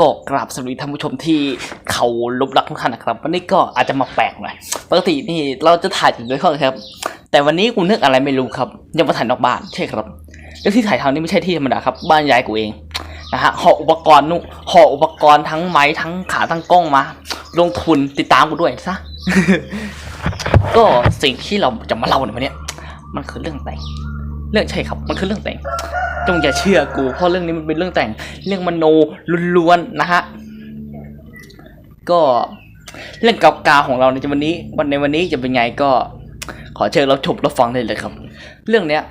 ก็กราบสวัสดีท่านผู้ชมที่เขาลบรักทุกท่านนะครับ วันนี้ก็อาจจะมาแปลกหน่อยปกตินี่เราจะถ่ายถึงด้วยข้อครับ แต่วันนี้กูนึกอะไรไม่รู้ครับ ยังมาถ่ายนอกบ้านใช่ครับแล้วที่ถ่ายทางนี้ไม่ใช่ที่ธรรมดาครับ บ้านยายกูเองนะฮะห่ออุปกรณ์นู่นห่ออุปกรณ์ทั้งไม้ทั้งขาทั้งกล้องมา ลงทุนติดตามกูด้วยซะก็สิ่งที่เราจะมาเล่าในวันนี้มันคือเรื่องแต่ง เรื่องใช่ครับมันคือเรื่องแต่ง จงอย่าเชื่อกูเพราะเรื่องนี้มันเป็นเรื่องแต่ง เรื่องมโนล้วนๆนะฮะก็เรื่องเก่าๆของเราในวันนี้ วันในวันนี้จะเป็นไงก็ขอเชิญเราชมรับฟังได้เลยครับ เรื่องเนี้ย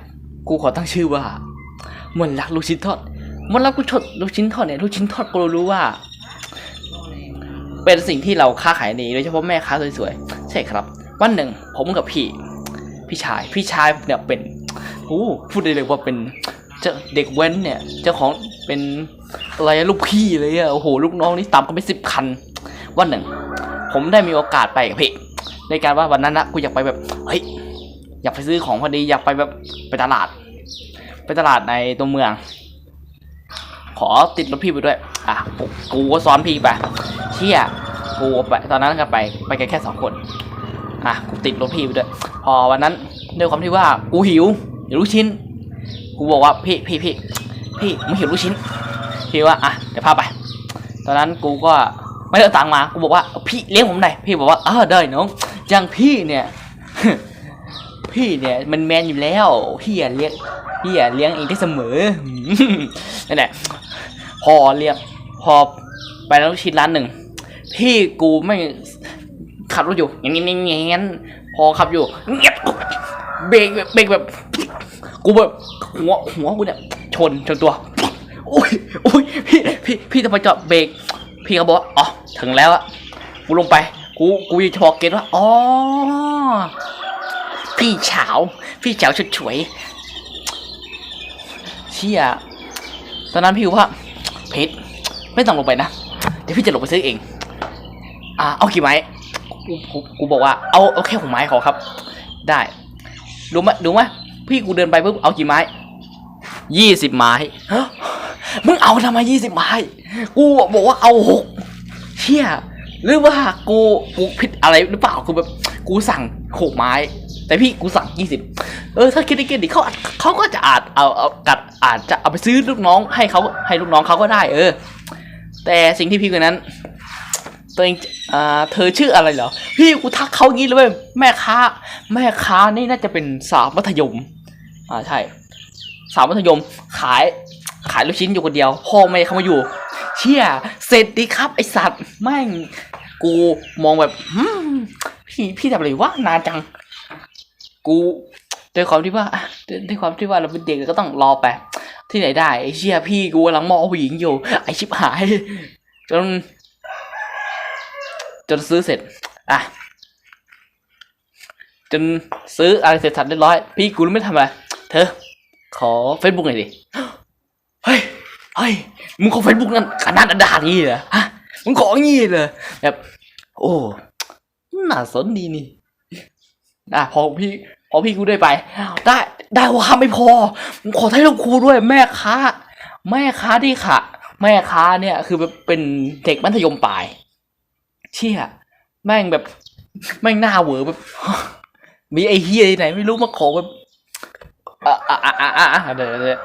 กูขอตั้งชื่อว่ามนรักลูกชิ้นทอดมนรักลูกชดลูกชิ้นทอดเนี่ยลูกชิ้นทอดกูรู้ว่า เป็นสิ่งที่เราค้าขายดีโดยเฉพาะแม่ค้าสวยๆใช่ครับ วันหนึ่งผมกับพี่ พี่ชายพี่ชายเนี่ยเป็น โอ้พูดได้เลยว่าเป็นเจ้าเด็กเว้นเนี่ย เจ้าของเป็นอะไรลูกพี่เลยอะโอ้โห ลูกน้องนี่ตามกันไปสิบคัน วันหนึ่ง ผมได้มีโอกาสไปกับพี่ในการว่าวันนั้นนะกูอยากไปแบบเฮ้ยอยากไปซื้อของพอดีอยากไปแบบไปตลาด ไปตลาดในตัวเมือง ขอติดรถพี่ไปด้วย อะกูกูก็ซ้อนพี่ไปเชี่ยกูไปตอนนั้นกันไปไปกันแค่สองคนอะกูติดรถพี่ไปด้วย พอวันนั้นด้วยความที่ว่ากูหิว ลูกชิ้นกูบอกว่าพี่พี่พี่พี่มึงหิวลูกชิ้นพี่ว่าอะเดี๋ยวพาไป ตอนนั้นกูก็ไม่ได้เอาตังมากูบอกว่าพี่เลี้ยงผมหน่อยพี่บอกว่าเออได้น้องอย่างพี่เนี่ยพี่เนี่ยมันแมนอยู่แล้วพี่อย่าเลี้ยงพี่อย่าเลี้ยงเองได้เสมอนั่นแหละพอเลี้ยงพอไปร้านลูกชิ้นร้านหนึ่งพี่กูไม่ขับรถอยู่อย่างนี้อย่างนี้พอขับอยู่เงียบ เบรกแบบเบรกแบบ กูแบบหัวหัวกูเนี่ยชนชนตัวอุ้ยอุ้ยพี่พี่พี่จะมาจอดเบรกพี่เขาบอกว่าอ๋อถึงแล้วอะกูลงไป กูกูยังชอเก็ตว่าอ๋อพี่เฉาพี่เฉาชุดฉวยเชี่ยตอนนั้นพี่ว่าเพชรไม่ต้องลงไปนะเดี๋ยวพี่จะลงไปซื้อเอง อ่าเอากี่ไม้กูกูบอกว่าเอาเอาแค่หกไม้ขอครับ ได้ ดูไหมดูไหมพี่กูเดินไปปุ๊บเอากี่ไม้ยี่สิบไม้ฮะมึงเอาทำไมยี่สิบไม้ กูบอกว่าเอาหกเชี่ยหรือว่ากูกูผิดอะไรหรือเปล่ากูแบบกูสั่งหกไม้ แต่พี่กูสั่งยี่สิบเออถ้าคิดได้เกณฑ์ดีเขาอาจเขาก็จะอาจเอาเอากัดอาจจะเอาไปซื้อลูกน้องให้เขาให้ลูกน้องเขาก็ได้ เออ แต่สิ่งที่พี่คนนั้นตัวเองอ่าเธอชื่ออะไรเหรอ พี่กูทักเขางี้เลยเว้ยแม่ค้า แม่ค้านี่น่าจะเป็นสาวมัธยม อ่าใช่ สาวมัธยม ขาย ขายลูกชิ้นอยู่คนเดียว พ่อแม่เขามาอยู่ เชี่ยเสร็จดีครับไอสัตว์แม่งกูมองแบบพี่พี่ทำอะไรวะนานจัง กูด้วยความที่ว่าด้วยด้วยความที่ว่าเราเป็นเด็กก็ต้องรอไปที่ไหนได้ไอเชี่ยพี่กูกำลังมองผู้หญิงอยู่ ไอชิบหายจนจนซื้อเสร็จ อะ จนซื้ออะไรเสร็จสับเรียบร้อย พี่กูรู้ไม่ทำอะไร เธอ ขอเฟซบุ๊กหน่อยดิ เฮ้ย เฮ้ย มึงขอเฟซบุ๊กนั่นขนาดดางี้เหรอฮะ มึงขออย่างงี้เลยแบบ โอ้ น่าสนดีนี่ อะพอพี่พอพี่กูได้ไป ได้ ได้ว่าไม่พอมึงขอให้ลูกครูด้วยแม่ค้า แม่ค้าที่ค่ะ แม่ค้าเนี่ย คือเป็นเด็กมัธยมปลาย เชี่ย แม่งแบบ แม่งหน้าเหวอแบบ มีไอ้เฮียที่ไหนไม่รู้มาขอแบบอะอะอะอะอะอะเดี๋ยวเดี๋ยว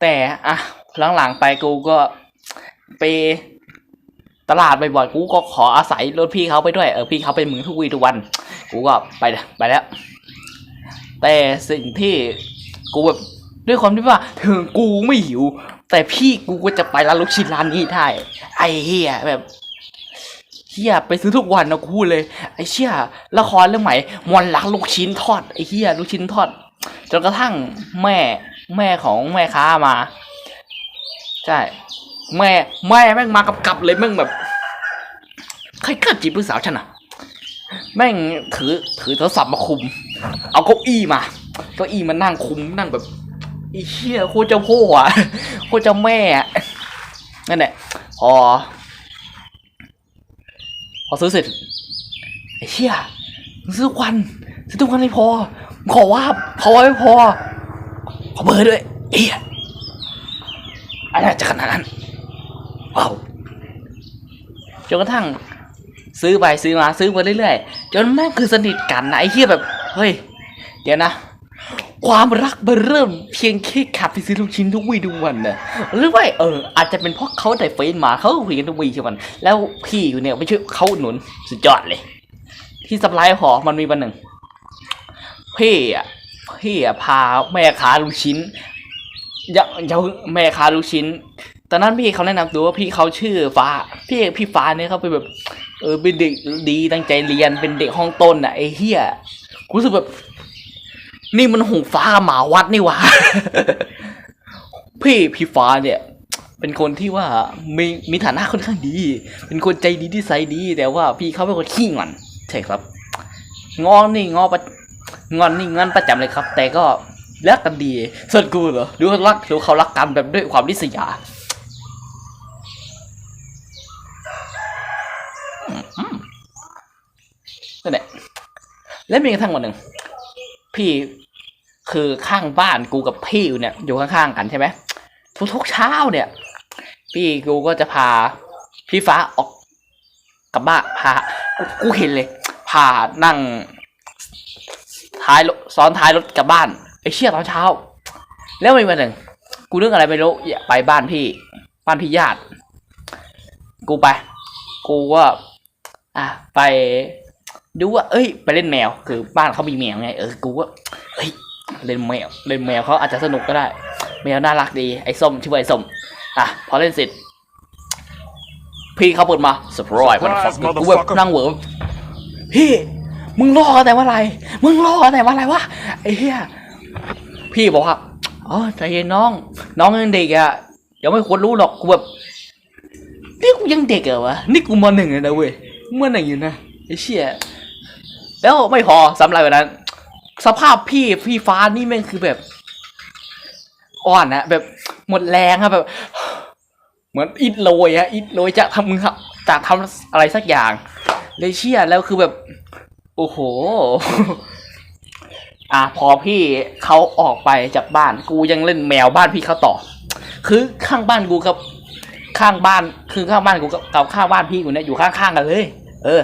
แต่อะหลังๆไปกูก็ไปตลาดบ่อยๆกูก็ขออาศัยรถพี่เขาไปด้วยเออพี่เขาเป็นมือทุกวีทุกวัน กูก็ไปไปแล้ว แต่สิ่งที่กูแบบด้วยความที่ว่าถึงกูไม่หิว แต่พี่กูก็จะไปร้านลูกชิ้นร้านนี้ได้ไอ้เฮียแบบ เฮียไปซื้อทุกวันนะกูพูดเลยไอ้เชี่ยละครเรื่องใหม่มอนลักลูกชิ้นทอดไอ้เฮียลูกชิ้นทอดจนกระทั่งแม่แม่ของแม่ค้ามา ใช่ แม่แม่แม่งมากับกับเลยแม่งแบบใครกล้าจีบลูกสาวฉันอะแม่งถือถือโทรศัพท์มาคุม เอาเก้าอี้มาเก้าอี้มานั่งคุมนั่งแบบไอ้เชี่ยโคตรเจ้าพ่ออะโคตรเจ้าแม่นั่นแหละพอ อซื้อเสร็จไอ้เชี่ยซื้อทุกวันซื้อทุกวันไม่พอมึงขอว่าพอไม่พอ ขอเบอร์ด้วยเอียอะไรจะขนาดนั้นว้าวจนกระทั่ง ซื้อไปซื้อมาซื้อมาเรื่อยๆจนแม่งคือสนิทกันนะไอ้เหี้ยแบบ เฮ้ย เดี๋ยวนะ ความรักมันเริ่มเพียงแค่ขับไปซื้อลูกชิ้นทุกวี่ทุกวันนะหรือว่าเอออาจจะเป็นเพราะเขาได้เฟซมาเขาคุยกันทุกวี่ทุกวัน แล้วพี่อยู่เนี่ยไม่ช่วยเขาหนุนสุดยอดเลย ที่สปายหอมันมีวันหนึ่งพี่อะพี่อะพาแม่ค้าลูกชิ้นยะยะแม่ค้าลูกชิ้นตอนนั้นพี่เขาแนะนำตัวว่าพี่เขาชื่อฟ้า พี่พี่ฟ้าเนี่ยเขาเป็นแบบ เออเป็นเด็กดีตั้งใจเรียนเป็นเด็กห้องต้นอะไอ้เหี้ยกูรู้สึกแบบ นี่มันหงฟ้าหมาวัดนี่ว่าพี่พี่ฟ้าเนี่ย เป็นคนที่ว่ามีมีฐานะค่อนข้างดี เป็นคนใจดีที่ใสยดี แต่ว่าพี่เขาเป็นคนขี้งอนใช่ครับ งอนนี่งอประงอนนี่งอนประจำเลยครับ แต่ก็รักกันดีส่วนกูเหรอดูเขารักดูเขารักกันแบบด้วยความริษยาอืมนั่นแหละแล้วมีกระทั่งวันหนึ่ง พี่คือข้างบ้านกูกับพี่อยู่เนี่ยอยู่ข้างๆกันใช่ไหมทุกๆเช้าเนี่ย พี่กูก็จะพาพี่ฟ้าออกกลับบ้านพากูเห็นเลย พานั่ง ท้ายรถซ้อนท้ายรถกลับบ้านไอ้เชี่ยตอนเช้า แล้วมีวันหนึ่ง กูนึกอะไรไม่รู้ไปบ้านพี่ บ้านพี่ญาติ กูไป กูว่า อะไป ดูว่า เอ้ย ไปเล่นแมว คือบ้านเขามีแมวไง เออ กูว่าเฮ้ย เล่นแมว เล่นแมวเขาอาจจะสนุกก็ได้ แมวน่ารักดี ไอ้ส้มชื่อว่าไอ้ส้ม อะ พอเล่นเสร็จ พี่เขาเปิดมาสปรอยมันฟักกูแบบนั่งเหวอพี่ มึงรอแต่ว่าอะไร มึงรอแต่ว่าอะไรวะ ไอ้เหี้ย พี่บอกว่า อ๋อ ใจเย็นน้อง น้องยังเด็กอะยังไม่ควรรู้หรอก กูแบบ นี่กูยังเด็กเหรอวะ นี่กูมหนึ่งเลยนะเว้ยมหนึ่งอยู่นะไอ้เชี่ย แล้วไม่พอสำหรับวันนั้น สภาพพี่พี่ฟ้านี่แม่งคือแบบ อ่อนนะแบบหมดแรงอะแบบ เหมือนอิดโรยอะอิดโรยจะทำมึงครับจากทำอะไรสักอย่าง เลยเชี่ยแล้วคือแบบ โอ้โห อะพอพี่เขาออกไปจากบ้าน กูยังเล่นแมวบ้านพี่เขาต่อ คือข้างบ้านกูกับข้างบ้าน คือข้างบ้านกูกับข้างบ้านพี่กูเนี่ยอยู่ข้างๆกันเลย เออ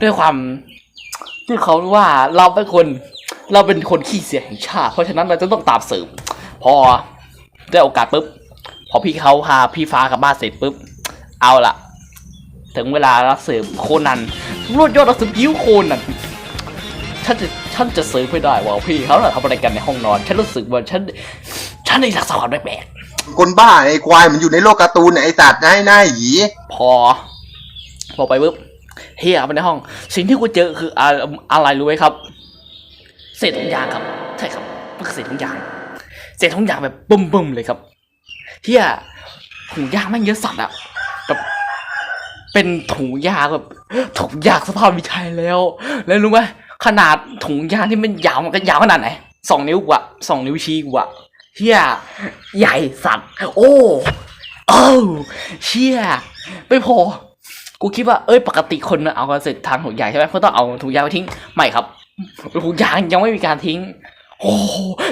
ด้วยความ ที่เขาว่าเราเป็นคน เราเป็นคนขี้เสียแห่งชาติ เพราะฉะนั้นเราจะต้องตามสืบพอได้โอกาสปุ๊บพอพี่เขาพาพี่ฟ้ากลับบ้านเสร็จปุ๊บเอาล่ะถึงเวลารับสืบโคนันรวดยอดรับสืบยิ้วโคนันฉันจะฉันจะสืบไม่ได้ว่าพี่เขาน่ะทำอะไรกันในห้องนอน ฉันรู้สึกว่าฉันฉันได้รักษาความแปลกคนบ้าไอ้ควายมันอยู่ในโลกการ์ตูนน่ะไอ้สัตว์นายหน้าหยีๆพอ พอไปปุ๊บ เฮียไปในห้อง สิ่งที่กูเจอคืออะอะไรรู้ไหมครับ เศษถุงยางครับ ใช่ครับมันเศษถุงยาง เศษถุงยางแบบบึ้มๆเลยครับเฮียถุงยางแม่งเยอะสัตว์อะแบบเป็นถุงยางแบบถุงยางสภาพวิชัยแล้ว แล้วรู้ไหมขนาดถุงยางที่มันยาวมันก็ยาวขนาดไหนสองนิ้วกว่าสองนิ้วชี้กว่าเฮียใหญ่สัตว์ โอ้เอ้าเชี่ยไม่พอ กูคิดว่าเอ้ยปกติคนเอากันเสร็จทางถุงยางใช่ไหมเขาต้องเอาถุงยางไปทิ้งไม่ครับถุงยางยังไม่มีการทิ้ง โอ้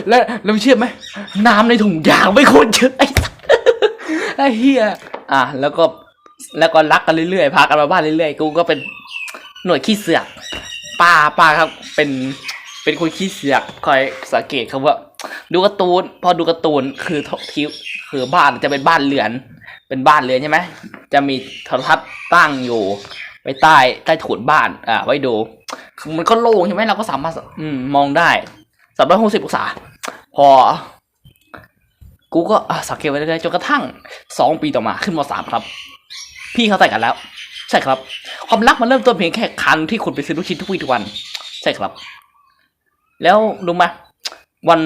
แล้วแล้วเชื่อไหมน้ำในถุงยางไม่ควรเยอะไอ้ไอ้เฮียอะแล้วก็แล้วก็รักกันเรื่อยๆพากันมาบ้านเรื่อยๆกูก็เป็นหน่วยขี้เสือกป้าป้าครับเป็นเป็นคนขี้เสือกคอยสังเกตครับว่า ดูการ์ตูน พอดูการ์ตูนคือทิวคือบ้านจะเป็นบ้านเรือน เป็นบ้านเรือนใช่ไหมจะมีโทรทัศน์ตั้งอยู่ไว้ใต้ใต้ถุนบ้าน อะไว้ดูคือมันก็โล่งใช่ไหมเราก็สามารถอืมมองได้สามร้อยหกสิบองศา พอ กูก็สังเกตไว้เรื่อยๆจนกระทั่งสองปีต่อมาขึ้นมสามครับ พี่เขาแต่งกันแล้ว ใช่ครับ ความรักมันเริ่มต้นเพียงแค่คันที่คุณไปซื้อลูกชิ้นทุกวีทุกวัน ใช่ครับ แล้วรู้ไหมวัน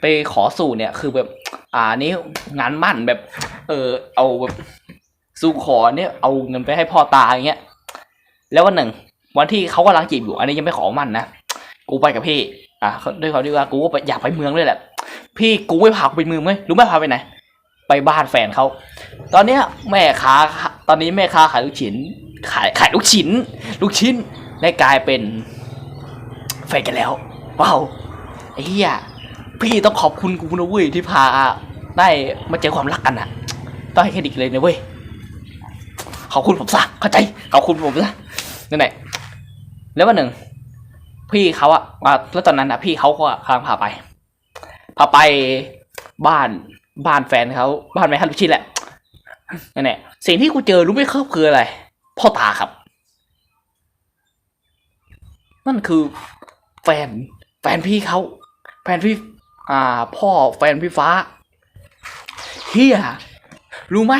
ไปขอสู่เนี่ย คือแบบ อ่านี่งานมั่นแบบ เออ เอาแบบสู่ขอเนี่ยเอาเงินไปให้พ่อตาอย่างเงี้ย แล้ววันหนึ่ง วันที่เขากำลังจีบอยู่ อันนี้ยังไม่ขอมั่นนะกูไปกับพี่ อะด้วยความที่ว่ากูก็อยากไปเมืองเลยแหละ พี่กูไม่พากูไปเมืองไหมรู้ไหมพาไปไหนไปบ้านแฟนเขาตอนเนี้ยแม่ค้าตอนนี้แม่ค้าขายลูกชิ้น ขายขายลูกชิ้น ลูกชิ้นได้กลายเป็นแฟนกันแล้วว้าวไอ้เหี้ย พี่ต้องขอบคุณกูนะเว้ยที่พาได้มาเจอความรักกันอะต้องให้เครดิตเลยนะเว้ยขอบคุณผมซะเข้าใจขอบคุณผมซะนั่นแหละแล้ววันหนึ่ง พี่เขาอะแล้วตอนนั้นอะพี่เขาก็กำลังพาไปพาไปบ้านบ้านแฟนเขาบ้านแม่ฮันลูชินแหละนั่นแหละสิ่งที่กูเจอรู้ไหมครับคืออะไร พ่อตาครับ นั่นคือแฟน แฟนพี่เขาแฟนพี่ อ่า พ่อแฟนพี่ฟ้าเฮียรู้ไหม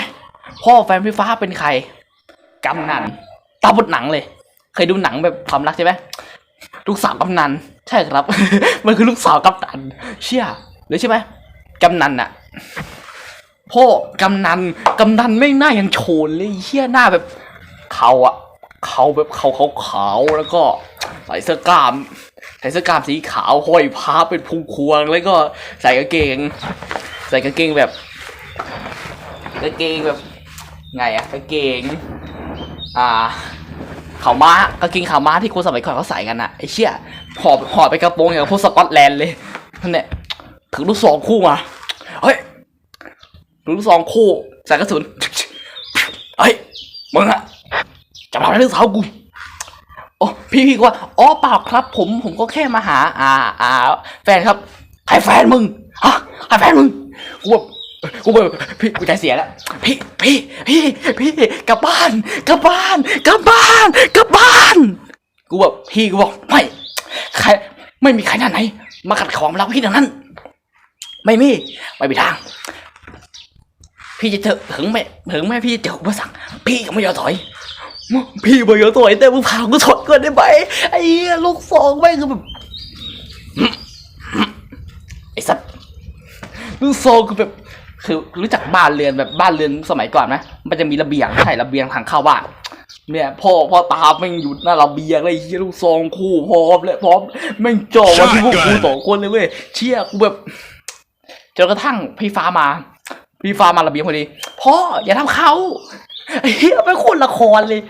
พ่อแฟนพี่ฟ้าเป็นใครกำนันตาบดหนังเลย เคยดูหนังแบบความรักใช่ไหมลูกสาวกำนันใช่ครับ มันคือลูกสาวกำนันเชี่ยหรือใช่ไหมกำนันอะพ่อกำนันกำนันไม่งหน้ายังโชนเลยเชี่ยหน้าแบบเขาอะเขาแบบเขาเขาขาวๆแล้วก็ใส่เสื้อกล้าม ใส่เสื้อกล้ามสีขาวห้อยพาเป็นพุงควง แล้วก็ใส่กางเกง ใส่กางเกงแบบกางเกงแบบไงอะกางเกง อ่าขาวม้ากางเกงขาวม้าที่คนสมัยก่อนเขาใส่กันอะไอ้เชี่ยหอบหอบไปกระโปรงอย่างพวกสกอตแลนด์เลยนั่นแหละถือลูกซองคู่มาเฮ้ยถือลูกซองคู่ใส่กระสุนเฮ้ยมึงอะจะมาอะไรลูกสาวกู พี่พี่ก็ว่าอ๋อเปล่าครับ ผมผมก็แค่มาหา อ่าอ่า แฟนครับใครแฟนมึงฮะใครแฟนมึงกูแบบกูแบบพี่กูใจเสียแล้วพี่พี่พี่พี่กลับบ้านกลับบ้านกลับบ้านกลับบ้านกูแบบพี่กูบอกไม่ใครไม่มีใครหน้าไหน มาขัดของเราพี่ดังนั้น ไม่มีไม่มีทาง พี่จะเจอถึงแม่ถึงแม่พี่จะเจออุปสรรคพี่ก็ไม่ยอมถอย พี่บอกอย่าต่อยแต่มึงพากูถอยก่อนได้ไหมไอ้เหี้ยลูกสองแม่งคือแบบไอ้สัตว์ลูกซองคือแบบ คือรู้จักบ้านเรือนแบบบ้านเรือนสมัยก่อนไหมมันจะมีระเบียงใช่ระเบียงทางเข้าบ้านเนี่ยพ่อพ่อตาแม่งอยู่หน้าระเบียงเลยไอ้เหี้ยลูกซองคู่พร้อมเลยพร้อมแม่งจ่อมาที่พวกกูสองคนเลยเว้ยเชี่ยกูแบบจนกระทั่งพี่ฟ้ามา พี่ฟ้ามาระเบียงพอดีพ่ออย่าทำเขา ไอ้เหี้ยไม่โคนละครเลย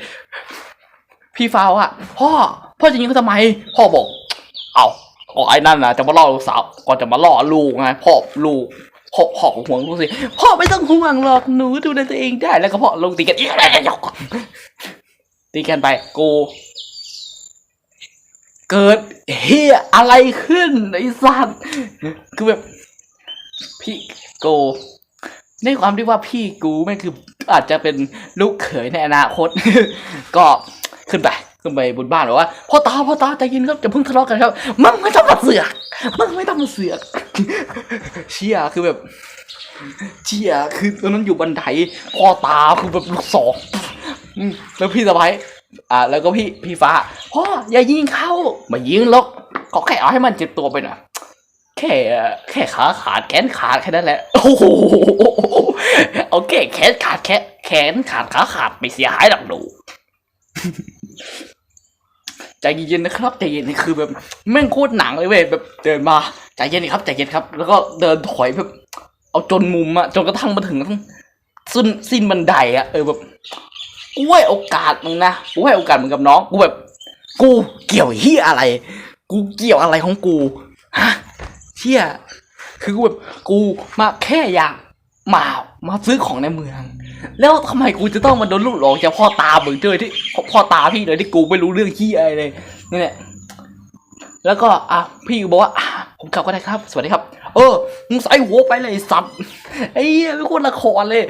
พี่ฟ้าวอะพ่อ พ่อจะยิงเขาทำไม พ่อบอก เอาก็ไอ้นั่นนะจะมาล่อลูกสาวก่อนจะมาล่อลูกไงพ่อลูกพ่อพ่อของห่วงลูกสิ พ่อไม่ต้องห่วงหรอกหนูดูแลตัวเองได้แล้วก็พ่อลงตีกันอีกแล้วตีกันไปกู เกิดเฮียอะไรขึ้นไอ้สัตว์คือแบบ พี่โกในความที่ว่าพี่กูแม่งคือ อาจจะเป็นลูกเขยในอนาคต ก็ขึ้นไปขึ้นไปบนบ้านบอกว่าพ่อตาพ่อตาใจเย็นครับจะเพิ่งทะเลาะกันครับมึงไม่ต้องมาเสือกมึงไม่ต้องมาเสือกเชี่ยคือแบบเชี่ยคือตอนนั้นอยู่บันไดพ่อตาคือแบบลูกศอืมแล้วพี่สะพ้ายอ่า แล้วก็พี่พี่ฟ้าพ่ออย่ายิงเข้ามายิงหรอกขอแค่เอาให้มันเจ็บตัวไปหน่อย แค่แค่ขาขาดแขนขาดแค่นั้นแหละโอ้โหเอาแค่แขนขาดแค่แขนขาดขาขาดไม่เสียหายหรอกหนูใจเย็นๆนะครับใจเย็นนี่คือแบบแม่งโคตรหนังเลยเว้ยแบบเดินมาใจเย็นครับใจเย็นครับ แล้วก็เดินถอยแบบ เอาจนมุมอะจนกระทั่งมาถึงสิ้นสิ้นบันไดอะเออแบบกูให้โอกาสมึงนะกูให้โอกาสมึงกับน้องกูแบบ กูเกี่ยวเฮียอะไร กูเกี่ยวอะไรของกูฮะ เชี่ยคือแบบกูมาแค่อยากมามาซื้อของในเมือง แล้วทำไมกูจะต้องมาโดนลูกหลงจากพ่อตาเหมึงด้วยที่พ่อพ่อตาพี่เลยที่กูไม่รู้เรื่องที่อะไรเลยนี่แหละแล้วก็อะพี่ก็บอกว่าผมกลับก็ได้ครับ สวัสดีครับ เออมึงใส่หัวไปเลยสัตว์ไอ้เหี้ยไม่ควรละครเลย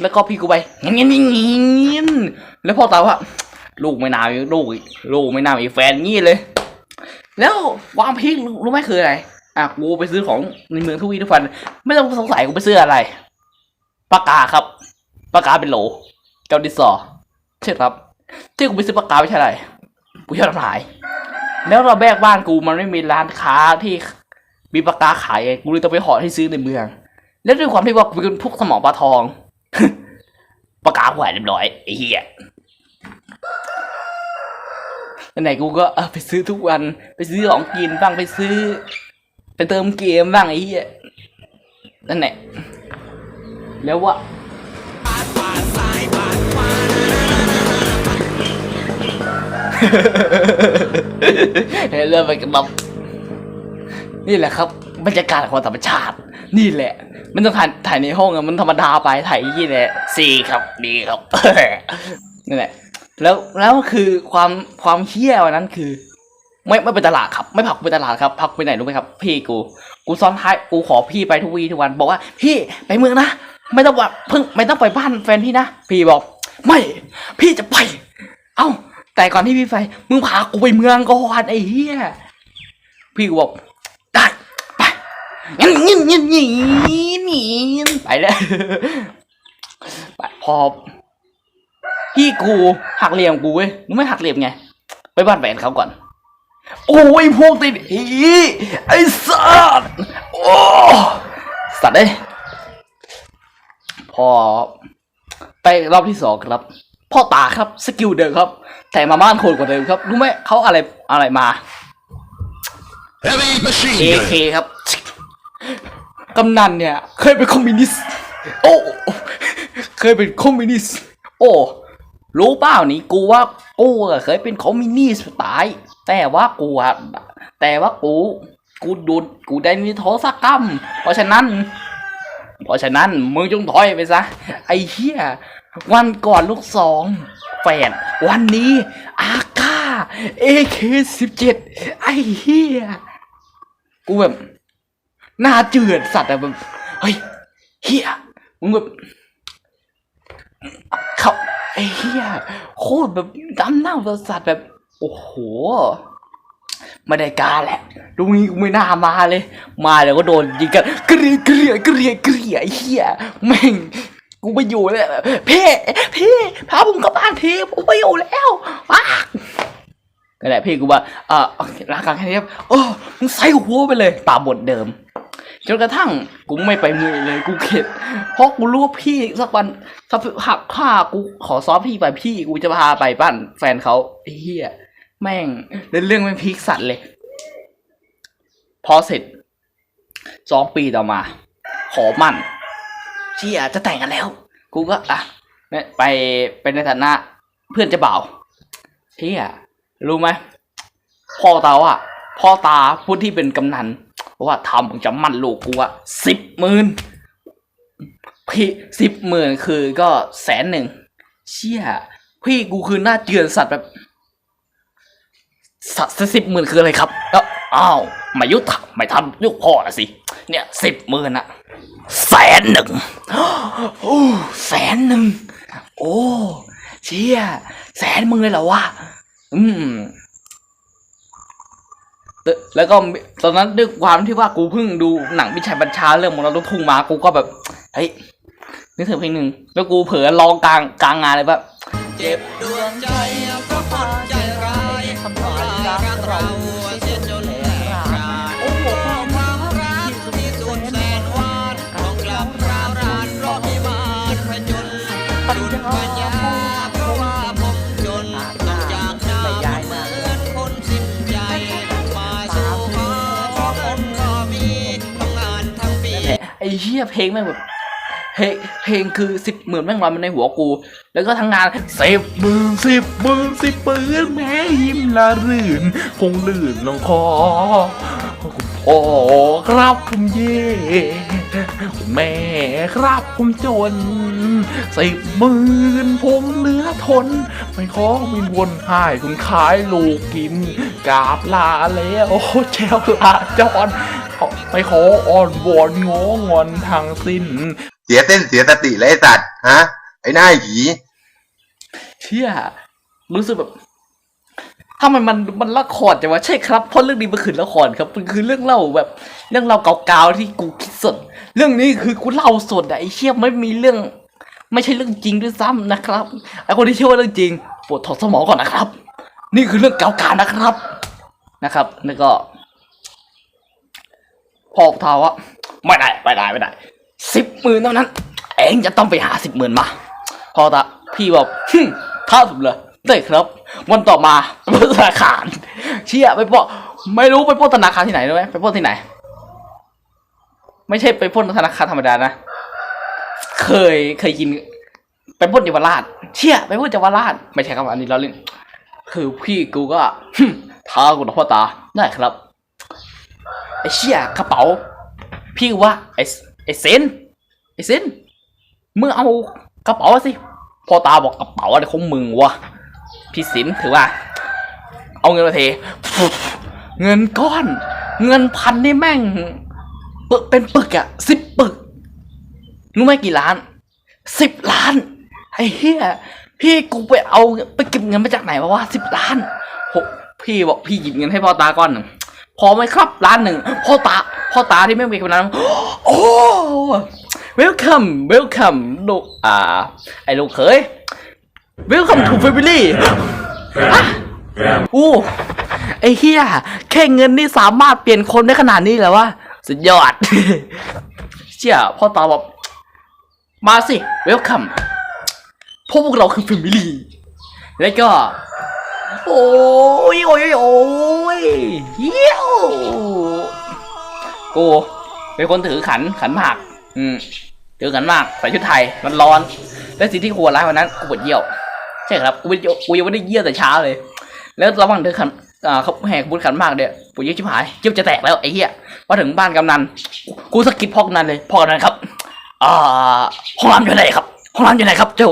แล้วก็พี่กูไปเงี้ยเงี้ยเงี้ยแล้วพ่อตาว่าลูกไม่น่ามีลูกอีกลูกไม่น่ามีแฟนงี้เลย แล้วความพีครู้ไหมคืออะไร อะกูไปซื้อของในเมืองทุกวี่ทุกวัน ไม่ต้องสงสัยกูไปซื้ออะไรปากกาครับปากกาเป็นโหลเกาดินสอใช่ครับที่กูไปซื้อปากกาไม่ใช่อะไรกูชอบทำหาย แล้วเราแบกบ้านกูมันไม่มีร้านค้าที่มีปากกาขายไงกูเลยต้องไปหอที่ซื้อในเมือง แล้วด้วยความที่ว่ากูเป็นพวกสมองปลาทองปากกากูหายเรียบร้อยไอ้เหี้ยไหนกูก็เออไปซื้อทุกวัน ไปซื้อของกินบ้างไปซื้อ ไปเติมเกมบ้างไอ้เหี้ยนั่นแหละแล้วว่าเริ่มไปกันแบบนี่แหละครับบรรยากาศของธรรมชาติ นี่แหละ มันต้องถ่ายถ่ายในห้องอะมันธรรมดาไปถ่ายยี่แหละสี่ครับดีครับนั่นแหละแล้วแล้วคือความความเฮี้ยวันนั้นคือ ไม่ไม่ไปตลาดครับ ไม่พักไปตลาดครับพักไปไหนรู้ไหมครับ พี่กู กูซ้อนท้ายกูขอพี่ไปทุกวีทุกวัน บอกว่าพี่ไปเมืองนะไม่ต้องว่าเพิ่งไม่ต้องไปบ้านแฟนพี่นะพี่บอก ไม่ พี่จะไป เอ้า แต่ก่อนที่พี่ไปมึงพากูไปเมืองก่อนไอ้เหี้ยพี่กูบอกได้ไปงั้นงี้งี้งี้งี้ไปแล้วไปพอพี่กูหักเหลี่ยมกูเว้ยรู้ไหม่หักเหลี่ยมไงไปบ้านแฟนเขาก่อน โอ้ยพวกติดอีไอ้สัตว์โอ้สัตว์เอ้ยพอไปรอบที่สองครับ พ่อตาครับสกิลเดิมครับ แต่มาม่านโคนกว่าเดิมครับ รู้ไหมเขาอะไรอะไรมา Heavy machine gun. AK ครับ กำนันเนี่ย เคยเป็นคอมมิวนิสต์ โอ้ เคยเป็นคอมมิวนิสต์ โอ้ รู้เปล่านี่กูว่ากูเคยเป็นคอมมิวนิสต์ตาย แต่ว่ากูอะแต่ว่ากู กูดูดกูได้นิโทษกรรม เพราะฉะนั้น เพราะฉะนั้นมึงจงถอยไปซะ ไอ้เหี้ยวันก่อนลูกสองแฝดวันนี้อาก้า AK สิบเจ็ดไอ้เหี้ยกูแบบหน้าเจือดสัตว์อะแบบเฮ้ยเฮียมึงแบบ เขาไอ้เฮียโคตรแบบดำหน้าสัตว์แบบ โอ้โหไม่ได้การแหละลุงนี้กูไม่น่ามาเลย มาแล้วก็โดนยิงกันเกลียเกลียเกลียเกลียเฮียแม่งกูไปอยู่เลยเพ่เพ่พาผมกลับบ้านทีผมไปอยู่แล้วว้านั่นแหละพี่กูว่าเออรักกันแค่นี้โอ้มึงใส่หัวไปเลยตามบทเดิม จนกระทั่งกูไม่ไปมือเลยกูเข็ดเพราะกูรู้ว่าพี่สักวันถ้าหักค่ากูขอซ้อมพี่ไปพี่กูจะพาไปบ้านแฟนเขาเหี้ยแม่งเล่นเรื่องแม่งพีคสัตว์เลย พอเสร็จสองปีต่อมา ขอมั่นเชี่ยจะแต่งกันแล้ว กูก็อะเนี่ยไปเป็นในฐานะเพื่อนจะบ่าวเชี่ยรู้ไหมพ่อตาอะพ่อตาผู้ที่เป็นกำนัน ราะว่าทำมึงจะมั่นลูกกูอะสิบหมื่นพี่สิบหมื่นคือก็แสนหนึ่งเชี่ยพี่กูคือหน้าเจือนสัตว์แบบสัตว์สิบหมื่นคืออะไรครับแล้วอ้าวไม่ยุทธไม่ทำยุคพ่อละสิ เนี่ยสิบหมื่นอะแสนหนึ่งโอ้แสนหนึ่งโอ้เชี่ยแสนมึงเลยเหรอวะอืม แล้วก็ตอนนั้นด้วยความที่ว่ากูเพิ่งดูหนังมิชัยบัญชาเรื่องมรดกทุ่งมากูก็แบบเฮ้ยนึกถึงเพลงหนึ่งแล้วกูเผลอร้องกลางกลางงานเลยแบบเจ็บดวงใจ เหี้ยเพลงแม่งแบบเพลงเพลงคือสิบหมื่นแม่งลอยมาในหัวกู แล้วก็ทั้งงานสิบหมื่นสิบหมื่นสิบหมื่นแม่ยิ้มละรื่น คงลื่นลงคอคุณพ่อครับผมเย่แม่ครับผมจนสิบหมื่นผมเหลือทน ไม่ขอวินวนหายคุณขายลูกกิน กาบลาแล้วแชวลาจร ไม่ขออ่อนวอนงองอนทางสิ้น เสียเส้นเสียสติเลยไอ้สัตว์ฮะ ไอ้หน้าหีเชี่ยรู้สึกแบบถ้ามันมันมันละครจะว่าใช่ครับเพราะเรื่องนี้มันคือละครครับมันคือเรื่องเล่าแบบ เรื่องเล่าเก่าๆที่กูคิดสด เรื่องนี้คือกูเล่าสดอะไอ้เชี่ยไม่มีเรื่อง ไม่ใช่เรื่องจริงด้วยซ้ำนะครับไอ้คนที่เชื่อว่าเรื่องจริงปวดถอดสมองก่อนนะครับ นี่คือเรื่องเก่าๆนะครับนะครับแล้วก็ พอทาว่าไม่ได้ไม่ได้ไม่ได้สิบหมื่นเท่านั้น เองจะต้องไปหาสิบหมื่นมาพอตาพี่บอกฮึท้าผมเลยได้ครับวันต่อมาไปธนาคารเชี่ยไปปล้นไม่รู้ไปปล้นธนาคารที่ไหนรู้ไหมไปปล้นที่ไหน ไม่ใช่ไปปล้นธนาคารธรรมดานะ เคยเคยกิน ไปปล้นเยาวราชเชี่ยไปปล้นเยาวราชไม่ใช่ครับอันนี้เราเล่นคือพี่กูก็ท้ากูนะพ่อตาได้ครับ ไอ้เชี่ยกระเป๋า พี่ว่าไอ้ไอ้เซนไอ้สินมึงเอากระเป๋าสิพ่อตาบอกกระเป๋าอะไรของมึงวะพี่สินถือว่า เอาเงินมาเทเงินก้อน เงินพันนี่แม่งปึกเป็นปึกอะสิบปึกรู้ไหมกี่ล้านสิบล้านไอ้เหี้ยพี่กูไปเอาไปเก็บเงินมาจากไหนมาวะสิบล้านโหพี่บอกพี่หยิบเงินให้พ่อตาก้อนหนึ่ง อไหมครับล้านหนึ่งพ่อตาพ่อตาที่ไม่มีคนนั้นโอ้ welcome welcome ลูกอ่า ไอ้ลูกเขย welcome to family อู้ไอ้เฮียแค่เงินนี่สามารถเปลี่ยนคนได้ขนาดนี้แล้ววะสุดยอดเชี่ยพ่อตาบอกมาสิ welcome พวกพวกเราคือ family แล้วก็ โอ้ยโอ้ยโอ้ยเฮียวกูเป็นคนถือขันขันหมากอืมถือขันหมากใส่ชุดไทยมันร้อน และสิ่งที่ควรร้ายวันนั้นกูปวดเยี่ยว ใช่ครับกูไม่ได้กูยังไม่ได้เยี่ยวแต่เช้าเลย แล้วระหว่างเดินขันอ่าเขาแหกบุญขันหมากเนี่ยปวดเยี่ยวชิบหายเยี่ยวจะแตกแล้วไอ้เหี้ยพอถึงบ้านกำนันกูสะกิดพ่อกำนันเลยพ่อกำนันครับอ่าห้องน้ำอยู่ไหนครับห้องน้ำอยู่ไหนครับเจ้า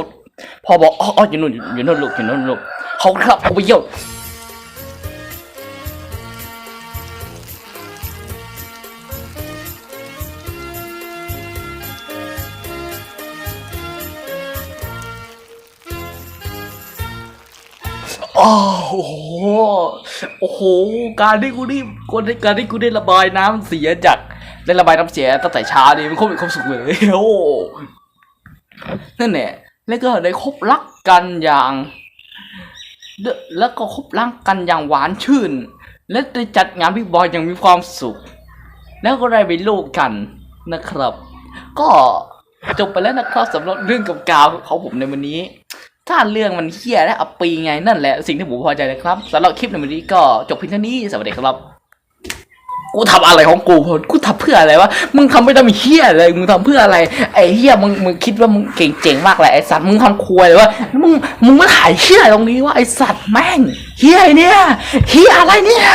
พ่อบอกอ๋ออยู่นู่นอยู่นู่นลูกอยู่นู่นลูก เขาครับกูไปเยี่ยวอ้าวโอ้โห โอ้โห การที่กูนี่การที่กูได้ระบายน้ำเสียจากได้ระบายน้ำเสียตั้งแต่เช้านี่มันคงมีความสุขเลยโอ้นั่นแหละแล้วก็ได้คบรักกันอย่าง แล้วก็คบรักกันอย่างหวานชื่น และได้จัดงานพี่บอยอย่างมีความสุข แล้วก็ได้ไปลูกกันนะครับ ก็จบไปแล้วนะครับสำหรับเรื่องกับกาวของผมในวันนี้ ถ้าเรื่องมันเฮี้ยและอัปปีไงนั่นแหละสิ่งที่ผมพอใจนะครับสำหรับคลิปในวันนี้ก็จบเพียงเท่านี้สวัสดีครับ กูทำอะไรของกูกูทำเพื่ออะไรวะ มึงทำไม่ทำเฮี้ยอะไร มึงทำเพื่ออะไร ไอ้เฮี้ยมึงมึงคิดว่ามึงเก่งเจ๋งมากเลยไอ้สัตว์ มึงทำครัวเลยวะ มึงมึงมาถ่ายเฮี้ยตรงนี้วะไอ้สัตว์แม่งเฮี้ยเนี่ยเฮี้ยอะไรเนี่ย